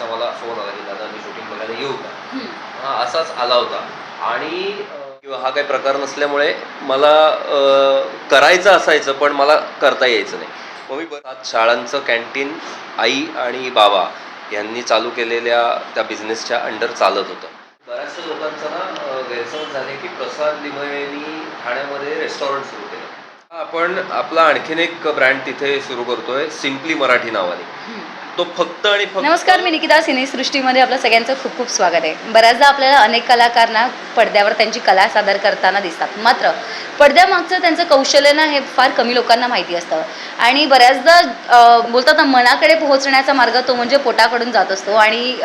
ह्याचा मला फोन आला की दादा मी शूटिंग बघायला येऊ का. हा असाच आला होता. आणि किंवा हा काही प्रकार नसल्यामुळे मला करायचं असायचं पण मला करता यायचं नाही. मग मी बराच शाळांचं कॅन्टीन आई आणि बाबा यांनी चालू केलेल्या त्या बिझनेसच्या अंडर चालत होतं. बऱ्याचशा लोकांचा ना गैरसमज झाले की प्रसाद लिमयेनी ठाण्यामध्ये रेस्टॉरंट सुरू केलं. आपण आपला आणखीन एक ब्रँड तिथे सुरू करतोय सिम्पली मराठी नावाने. तो फक्त आणि फक्त नमस्कार मी निकिता सिनेसृष्टीमध्ये आपलं सगळ्यांचं खूप खूप स्वागत आहे. बऱ्याचदा आपल्याला अनेक कलाकारांना पडद्यावर त्यांची कला सादर करताना दिसतात. मात्र पडद्यामागचं त्यांचं कौशल्य ना हे फार कमी लोकांना माहिती असतं. आणि बऱ्याचदा बोलतात ना मनाकडे पोहोचण्याचा मार्ग तो म्हणजे पोटाकडून जात असतो. आणि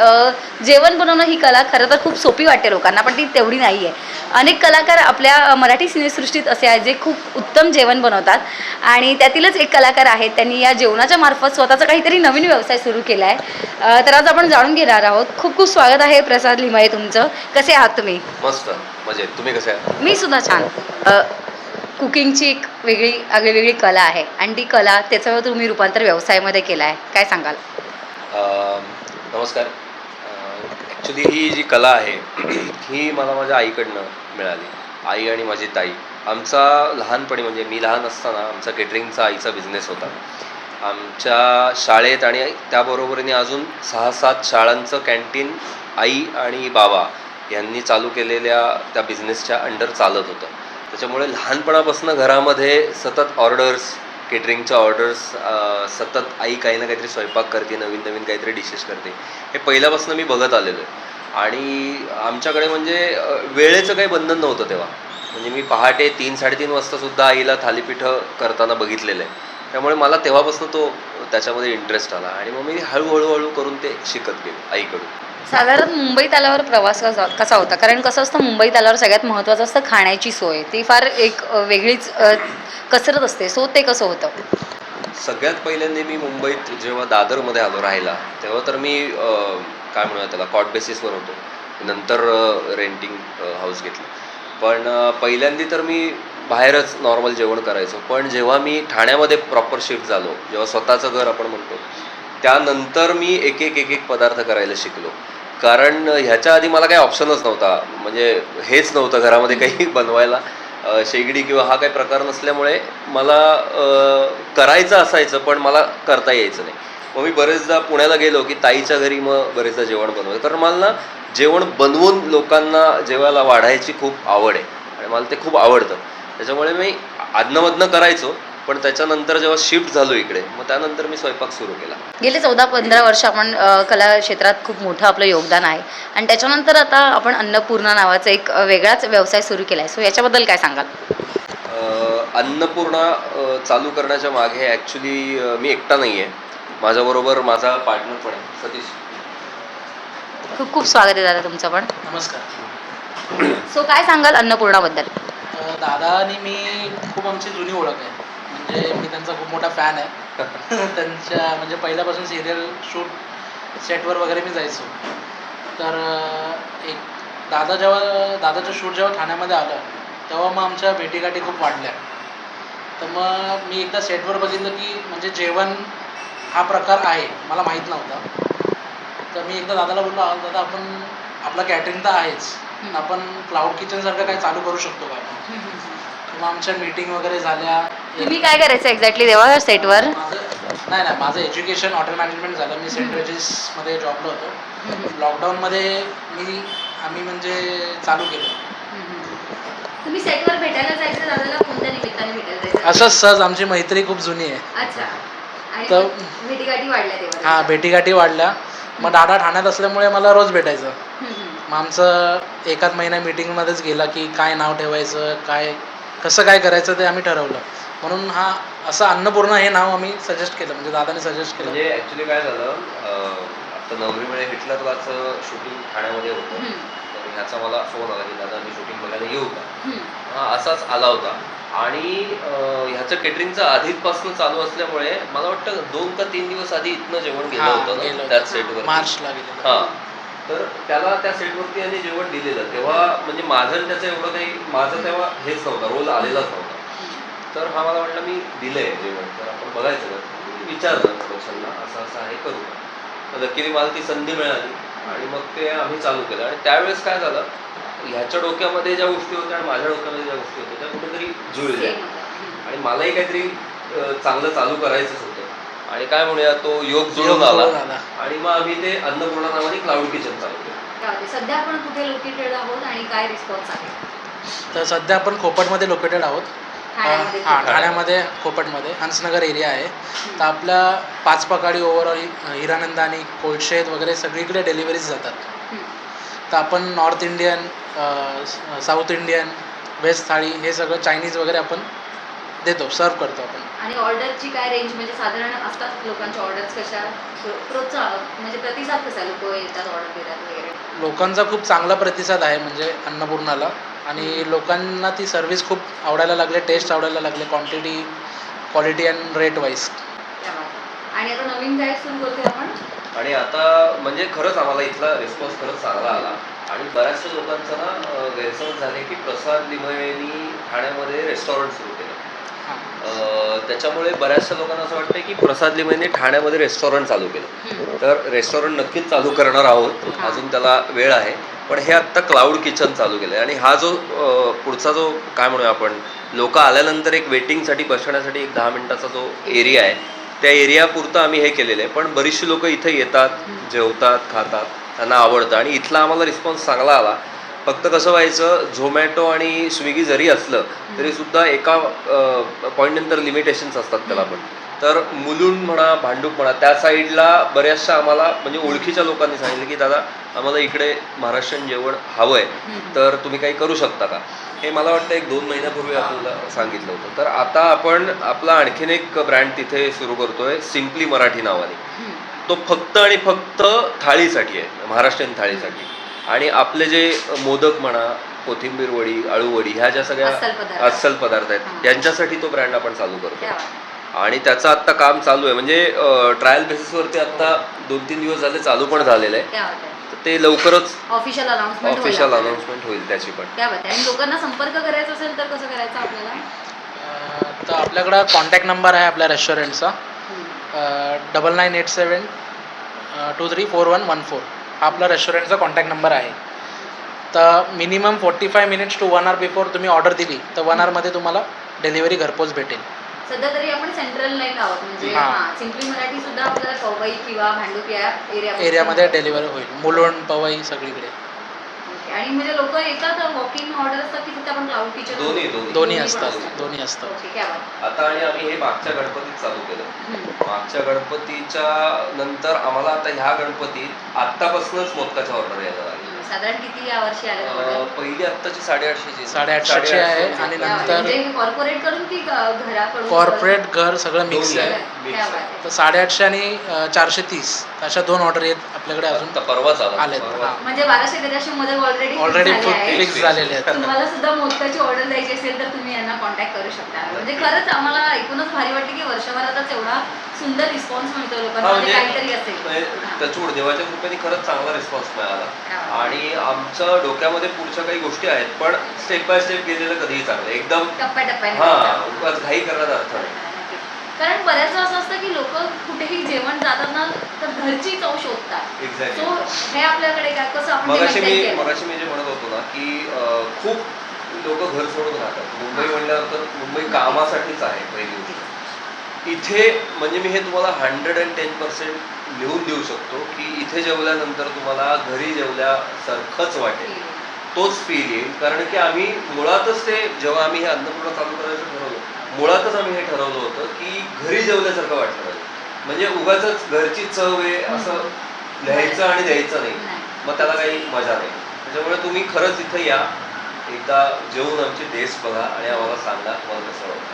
जेवण बनवणं ही कला खरं तर खूप सोपी वाटते लोकांना पण ती तेवढी नाही आहे. अनेक कलाकार आपल्या मराठी सिनेसृष्टीत असे आहेत जे खूप उत्तम जेवण बनवतात. आणि त्यातीलच एक कलाकार आहेत. त्यांनी या जेवणाच्या मार्फत स्वतःचा काहीतरी नवीन व्यवसाय सुरू केला आहे तर आज आपण जाणून घेणार आहोत. खूप खूप स्वागत आहे प्रसाद लिमाये तुमचं. कसे आहात तुम्ही? मस्त. म्हणजे तुम्ही कसे आहात? मी सुद्धा छान. कुकिंगची एक वेगळी आगळीवेगळी कला आहे. आणि ती कला त्याचं तुम्ही रूपांतर व्यवसायामध्ये केलं आहे काय सांगाल? नमस्कार. ॲक्च्युली ही जी कला आहे ही मला माझ्या आईकडनं मिळाली. आई आणि माझी ताई. आमचा लहानपणी म्हणजे मी लहान असताना आमचा केटरिंगचा आईचा बिझनेस होता. आमच्या शाळेत आणि त्याबरोबरीने अजून सहा सात शाळांचं कॅन्टीन आई आणि बाबा यांनी चालू केलेल्या त्या बिझनेसच्या अंडर चालत होतं. त्याच्यामुळे लहानपणापासून घरामध्ये सतत ऑर्डर्स केटरिंगच्या ऑर्डर्स सतत आई काही ना काहीतरी स्वयंपाक करते नवीन नवीन काहीतरी डिशेस करते हे पहिल्यापासून मी बघत आलेलो आहे. आणि आमच्याकडे म्हणजे वेळेचं काही बंधन नव्हतं तेव्हा. म्हणजे मी पहाटे तीन साडेतीन वाजतासुद्धा आईला थालीपीठं करताना बघितलेलं आहे. त्यामुळे मला तेव्हापासून तो त्याच्यामध्ये इंटरेस्ट आला. आणि मग मी हळूहळू हळू करून ते शिकत गेलो आईकडून. साधारण मुंबईत आल्यावर प्रवास कसा कसा होता? कारण कसं असतं मुंबईत आल्यावर सगळ्यात महत्त्वाचं असतं खाण्याची सोय. ती फार एक वेगळीच कसरत असते. सो ते कसं होतं? सगळ्यात पहिल्यांदा मी मुंबईत जेव्हा दादरमध्ये आलो राहायला तेव्हा तर मी काय म्हणूया त्याला कॉट बेसिसवर होतो. नंतर रेंटिंग हाऊस घेतलं. पण पहिल्यांदा तर मी बाहेरच नॉर्मल जेवण करायचो. पण जेव्हा मी ठाण्यामध्ये प्रॉपर शिफ्ट झालो जेव्हा स्वतःचं घर आपण म्हणतो त्यानंतर मी एक एक एक एक पदार्थ करायला शिकलो. कारण ह्याच्या आधी मला काही ऑप्शनच नव्हता. म्हणजे हेच नव्हतं घरामध्ये काही बनवायला. शेगडी किंवा हा काही प्रकार नसल्यामुळे मला करायचं असायचं पण मला करता यायचं नाही. मग मी बरेचदा पुण्याला गेलो की ताईच्या घरी मग बरेचदा जेवण बनवायचं कारण मला ना जेवण बनवून लोकांना जेवायला वाढायची खूप आवड आहे. आणि मला ते खूप आवडतं. त्याच्यामुळे मी आदनमधनं करायचो पण त्याच्यानंतर जेव्हा शिफ्ट झालो इकडे मग त्यानंतर मी स्वयंपाक सुरू केला. गेले चौदा पंधरा वर्ष आपण अ, कला क्षेत्रात खूप मोठं आपलं योगदान आहे. आणि त्याच्यानंतर आता आपण अन्नपूर्णा नावाचा एक अ, वेगळाच व्यवसाय सुरू केला आहे सो याच्याबद्दल काय सांगाल? अ, अन्नपूर्णा अ, चालू करण्याच्या मागे ॲक्च्युली मी एकटा नाही आहे माझ्याबरोबर माझा पार्टनर पण आहे सतीश. खूप खूप स्वागत आहे दादा तुमचं पण. नमस्कार. सो काय सांगाल अन्नपूर्णाबद्दल? दादा आणि मी खूप आमची जुनी ओळख आहे. म्हणजे मी त्यांचा खूप मोठा फॅन आहे. त्यांच्या म्हणजे पहिल्यापासून सिरियल शूट सेटवर वगैरे मी जायचो. तर एक दादा जेव्हा दादाचं शूट जेव्हा ठाण्यामध्ये आलं तेव्हा मग आमच्या भेटीगाठी खूप वाढल्या. तर मग मी एकदा सेटवर बघितलं की म्हणजे जेवण हा प्रकार आहे मला माहीत नव्हता. तर मी एकदा दादाला बोललो "अहो, दादा आपण आपला कॅटरिंग तर आहेच. आपण क्लाउड किचनसारखं काय चालू करू शकतो का? किंवा आमच्या मीटिंग वगैरे झाल्या. तुम्ही काय करायचं एक्झॅक्टली तेव्हा सेटवर नाही नाही माझं एज्युकेशन हॉटेल मॅनेजमेंट झालं. मी सेंट रेजिसमध्ये जॉबला होतो. लॉकडाऊनमध्ये मी आम्ही म्हणजे चालू केलं. तुम्ही सेटवर भेटायला जायचं दादाला कोणत्या निमित्ताने भेटायला जायचं? असंच सहज आमची मैत्री खूप जुनी आहे. अच्छा. तर- भेटीगाठी वाढल्या हां भेटीगाठी वाढल्या. मग दादा ठाण्यात असल्यामुळे मला रोज भेटायचं. मग आमचं एकाच महिना मीटिंगमध्येच गेला की काय नाव ठेवायचं काय कसं काय करायचं ते आम्ही ठरवलं. म्हणून हा असं अन्नपूर्णा हे नाव आम्ही सजेस्ट केलं म्हणजे दादाने सजेस्ट केलं. म्हणजे ॲक्च्युली काय झालं अं, आता नवरी मिळे हिटलरलाचं शूटिंग ठाण्यामध्ये होतं. तर ह्याचा मला फोन आला की दादा मी शूटिंग बघायला येऊ का. हा असाच आला होता. आणि ह्याचं केटरिंगचं आधीपासून चालू असल्यामुळे मला वाटतं दोन का तीन दिवस आधी इथनं जेवण गेलं हां, होतं ना. त्याच सेटवर मार्चला हां. तर त्याला त्या सेटवरती यांनी जेवण दिलेलं. तेव्हा म्हणजे माझं त्याचं एवढं काही माझं तेव्हा हेच नव्हता रोल आलेलाच नव्हता. तर हा मला वाटलं मी दिलंय जेवण तर आपण बघायचं का विचारलं छंद असं असं आहे करू तर लकीली मला ती संधी मिळाली आणि मग ते आम्ही चालू केलं. आणि त्यावेळेस काय झालं ह्याच्या डोक्यामध्ये ज्या गोष्टी होत्या आणि माझ्या डोक्यामध्ये ज्या गोष्टी होत्या त्या कुठेतरी जुळल्या. आणि मलाही काहीतरी चांगलं चालू करायचंच होतं. आणि काय म्हणूया तो योग जुळून आला. आणि मग आम्ही ते अन्नपूर्णा नावाने क्लाउड किचन चालू केलं काय होते? सध्या आपण कुठे लोकेटेड आहोत आणि काय रिस्पॉन्स आहे तर सध्या आपण खोपटमध्ये लोकेटेड आहोत ठाण्यामध्ये हां? ठाण्यामध्ये खोपटमध्ये हंसनगर एरिया आहे तर आपल्या पाच पकाडी ओव्हरऑल हिरानंद आणि कोळशेत वगैरे सगळीकडे डिलिव्हरीज जातात. तर आपण north Indian south Indian west thali हे सगळं चायनीज वगैरे आपण देतो सर्व करतो आपण. आणि ऑर्डरची काय रेंज म्हणजे साधारण असतात लोकांच्या ऑर्डर्स कशा? प्रो- प्रोत्साहन म्हणजे प्रतिसाद कसा? लोक येतात ऑर्डर देतात वगैरे. लोकांचा खूप चांगला प्रतिसाद आहे म्हणजे अन्नपूर्णाला. आणि लोकांना ती सर्विस खूप आवडायला लागले टेस्ट आवडायला लागले quantity quality and rate wise. आणि आता नवीन काय सुरू करतोय आपण? आणि आता म्हणजे खरंच आम्हाला इथला रिस्पॉन्स खरंच चांगला आला. आणि बऱ्याचशा लोकांचा ना गैरसमज झाले की प्रसाद लिमयेनी ठाण्यामध्ये रेस्टॉरंट सुरू केलं. त्याच्यामुळे बऱ्याचशा लोकांना असं वाटतं की प्रसाद लिमयेने ठाण्यामध्ये रेस्टॉरंट चालू केलं. तर रेस्टॉरंट नक्कीच चालू करणार आहोत. अजून त्याला वेळ आहे. पण हे आत्ता क्लाउड किचन चालू केलं आहे आणि हा जो पुढचा जो काय म्हणूया आपण लोक आल्यानंतर एक वेटिंगसाठी बसण्यासाठी एक दहा मिनिटाचा जो एरिया आहे त्या एरियापुरतं आम्ही हे केलेलं आहे. पण बरीचशी लोक इथे येतात जेवतात खातात त्यांना आवडतं. आणि इथला आम्हाला रिस्पॉन्स चांगला आला. फक्त कसं व्हायचं झोमॅटो आणि स्विगी जरी असलं तरी सुद्धा एका पॉईंट नंतर लिमिटेशन्स असतात त्याला पण. तर मुलुंड म्हणा भांडूप म्हणा त्या साईडला बऱ्याचशा आम्हाला म्हणजे ओळखीच्या लोकांनी सांगितलं की दादा आम्हाला इकडे महाराष्ट्रीयन जेवण हवं आहे तर तुम्ही काही करू शकता का? हे मला वाटतं एक दोन महिन्यापूर्वी आपल्याला सांगितलं होतं. तर आता आपण आपला आणखीन एक ब्रँड तिथे सुरू करतोय सिम्पली मराठी नावाने. तो फक्त आणि फक्त थाळीसाठी आहे महाराष्ट्रीयन थाळीसाठी. आणि आपले जे मोदक म्हणा कोथिंबीर वडी आळू वडी ह्या ज्या सगळ्या अस्सल पदार्थ. आहेत. त्यांच्यासाठी तो ब्रँड आपण चालू करतो. आणि त्याचं आत्ता काम चालू आहे म्हणजे ट्रायल बेसिसवरती आत्ता दोन तीन दिवस झाले चालू पण झालेलं आहे ते लवकरच ऑफिशियल अनाउन्समेंट ऑफिशियल अनाउन्समेंट होईल त्याची पण. आणि लोकांना संपर्क करायचा असेल तर कसं करायचं आपल्याला तर आपल्याकडं कॉन्टॅक्ट नंबर आहे आपल्या रेस्टॉरंटचा. Double nine eight seven two three four one one four हा आपला रेस्टॉरंटचा कॉन्टॅक्ट नंबर आहे. तर minimum forty five minutes to one hour before तुम्ही ऑर्डर दिली तर वन आवरमध्ये तुम्हाला डिलिव्हरी घरपोच भेटेल. सध्या तरी आपण सेंट्रल लाईन आहोत म्हणजे हां. सिम्पली मराठी सुद्धा आपल्याला पवई किंवा भांडूप या एरिया एरियामध्ये डिलिव्हरी होईल. मुलुंड पवई सगळीकडे. आणि म्हणजे लोक येतात वॉकिंग ऑर्डर असतात की तिथे आपण क्लाउड किचन दोन्ही दोन्ही. असतात. दोन्ही असतात. ओके काय बात. आता आणि आम्ही हे मागच्या गणपतीत चालू केलं. मागच्या गणपतीच्या नंतर आम्हाला आता ह्या गणपतीत आत्तापासूनच मोदकाच्या ऑर्डर यायला लागल्या. साधारण किती या वर्षी आले पहिली आत्ताची साडेआठशेची साडेआठशेची आहे आणि नंतर कॉर्पोरेटकडून की ग- घराकडून? कॉर्पोरेट घर सगळं मिक्स आहे. तर साडेआठशे आणि चारशे तीस. अशा दोन ऑर्डर येत आपल्याकडे अजून परवाच आला आलेत. हां. म्हणजे बाराशे तेराशे मध्ये ऑलरेडी ऑलरेडी. फिक्स झालेले आहेत. तुम्हाला सुद्धा मोदकाची ऑर्डर द्यायची असेल तर तुम्ही यांना कॉन्टॅक्ट करू शकता. म्हणजे खरंच आम्हाला ऐकूनच भारी वाटते की वर्षभरातच एवढा सुंदर रिस्पॉन्स मिळतो लोकांना म्हणजे म्हणजे काहीतरी असेल. त्याच्यामुळे देवाच्या कृपेने खरंच चांगला रिस्पॉन्स मिळाला. आणि आमच्या डोक्यामध्ये पुढच्या काही गोष्टी आहेत पण स्टेप बाय स्टेप गेलेलं कधीही चांगलं एकदम टप्प्याटप्प्याने हा घाई करण्यात अर्थ नाही. नक्कीच. कारण बऱ्याचदा असं असतं की लोक कुठेही जेवण जातात ना तर घरची चव शोधतात. एक्झॅक्टली हे आपल्याकडे काय कसं आपण मगाशी मी केलं? मगाशी मी जे म्हणत होतो ना की खूप लोक घर सोडून राहतात. मुंबई म्हणल्यावर तर मुंबई कामासाठीच आहे पहिली गोष्ट. इथे म्हणजे मी हे तुम्हाला हंड्रेड अँड टेन पर्सेंट लिहून देऊ शकतो की इथे जेवल्यानंतर तुम्हाला घरी जेवल्यासारखंच वाटेल. तोच फील येईल. कारण की आम्ही मुळातच ते जेव्हा आम्ही हे अन्नपूर्णा चालू करायचं ठरवलं मुळातच आम्ही हे ठरवलं होतं की घरी जेवल्यासारखं वाटलं पाहिजे म्हणजे उगाच घरची चव आहे असं लिहायचं आणि द्यायचं नाही. मग त्याला काही मजा नाही. त्याच्यामुळे तुम्ही खरंच इथे या. एकदा जेवून आमची टेस्ट बघा आणि आम्हाला सांगा तुम्हाला कसं वाटतं.